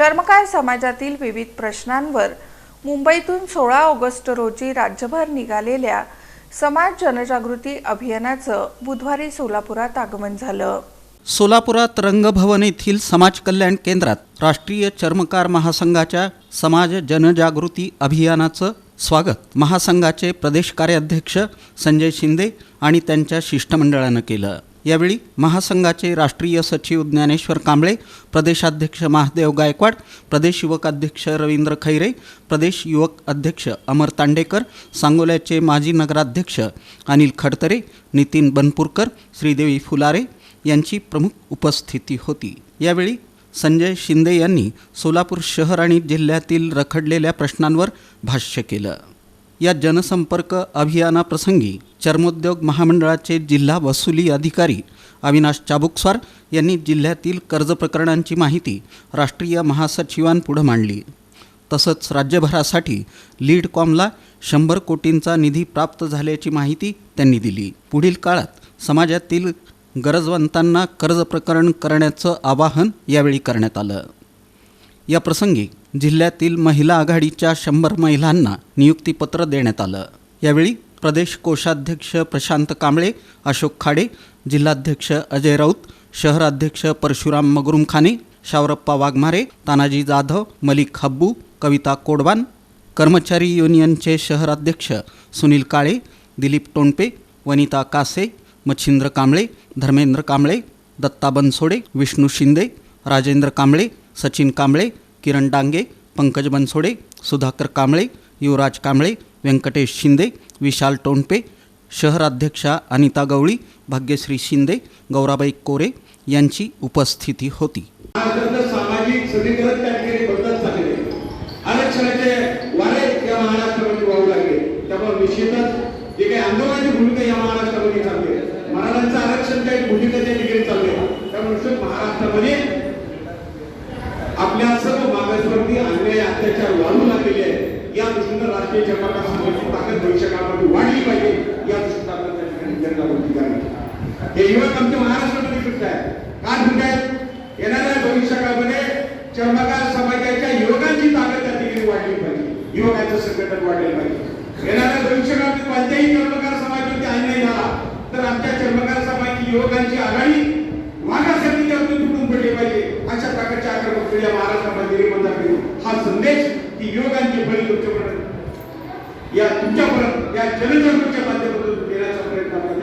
चर्मकार समाजातील विविध प्रश्नांवर मुंबईतून सोळा ऑगस्ट रोजी राज्यभर निघालेल्या समाज जनजागृती अभियानाचं बुधवारी सोलापुरात आगमन झालं. सोलापुरात रंगभवन येथील समाज कल्याण केंद्रात राष्ट्रीय चर्मकार महासंघाच्या समाज जनजागृती अभियानाचं स्वागत महासंघाचे प्रदेश कार्याध्यक्ष संजय शिंदे आणि त्यांच्या शिष्टमंडळानं केलं. यावेळी महासंघाचे राष्ट्रीय सचिव ज्ञानेश्वर कांबळे प्रदेशाध्यक्ष महादेव गायकवाड प्रदेश युवक अध्यक्ष रवींद्र खैरे प्रदेश युवक अध्यक्ष अमर तांडेकर सांगोल्याचे माजी नगराध्यक्ष अनिल खडतरे नितीन बनपूरकर श्रीदेवी फुलारे यांची प्रमुख उपस्थिती होती. यावेळी संजय शिंदे यांनी सोलापूर शहर आणि जिल्ह्यातील रखडलेल्या प्रश्नांवर भाष्य केलं. या जनसंपर्क अभियानाप्रसंगी चर्मोद्योग महामंडळाचे जिल्हा वसुली अधिकारी अविनाश चाबुकस्वार यांनी जिल्ह्यातील कर्ज प्रकरणांची माहिती राष्ट्रीय महासचिवांपुढं मांडली. तसंच राज्यभरासाठी लीड कॉमला शंभर कोटींचा निधी प्राप्त झाल्याची माहिती त्यांनी दिली. पुढील काळात समाजातील गरजवंतांना कर्ज प्रकरण करण्याचं आवाहन यावेळी करण्यात आलं. या प्रसंगी जिल्ह्यातील महिला आघाडीच्या शंभर महिलांना नियुक्तीपत्र देण्यात आलं. यावेळी प्रदेश कोषाध्यक्ष प्रशांत कांबळे अशोक खाडे जिल्हाध्यक्ष अजय राऊत शहराध्यक्ष परशुराम मगरुमखाने शावरप्पा वाघमारे तानाजी जाधव मलिक हब्बू कविता कोडवान कर्मचारी युनियनचे शहराध्यक्ष सुनील काळे दिलीप टोणपे वनिता कासे मच्छिंद्र कांबळे धर्मेंद्र कांबळे दत्ता बनसोडे विष्णू शिंदे राजेंद्र कांबळे सचिन कांबळे किरण डांगे पंकज बनसोडे सुधाकर कांबळे युवराज कांबळे व्यंकटेश शिंदे विशाल टोणपे शहराध्यक्षा अनिता गवळी भाग्यश्री शिंदे गौराबाई कोरे यांची उपस्थिती होती. सामाजिक समीकरण त्या ठिकाणी बदलत आरक्षणाचे वारे या महाराष्ट्रामध्ये वाहू लागले. त्यामुळे निश्चितच जे काही आंदोलनाची भूमिका या महाराष्ट्रामध्ये चालते आरक्षण काही भूमिका त्या ठिकाणी चालले त्यामुळे महाराष्ट्रामध्ये आपल्या सर्व अन्याय अत्याचार वाढू लागलेले आहेत. या दृष्टीनं राष्ट्रीय जनता समाजाची ताकद भविष्य काळामध्ये वाढली पाहिजे. या दृष्टीनं आपल्याला त्या ठिकाणी जनजागृती करावी. हे युवक आमच्या महाराष्ट्रामध्ये सुद्धा आहे का सुद्धा आहेत? येणाऱ्या भविष्य काळामध्ये चर्मकार समाजाच्या युवकांची ताकद त्या ठिकाणी वाढली पाहिजे. युवकांचं संघटन वाढले पाहिजे. येणाऱ्या भविष्य काळामध्ये कोणत्याही चर्मकार समाजावरती अन्याय झाला तर आमच्या चर्मकार समाजाची युवकांची आघाडी मागासाठी त्यातून तुटून पडली पाहिजे अशा प्रकारच्या आक्रमक या महाराष्ट्रामध्ये निर्माण झाली हा ती युवकांची बळी तुमच्यापर्यंत या तुमच्यापर्यंत या जनजागृतीच्या माध्यमातून देण्याचा प्रयत्न आपण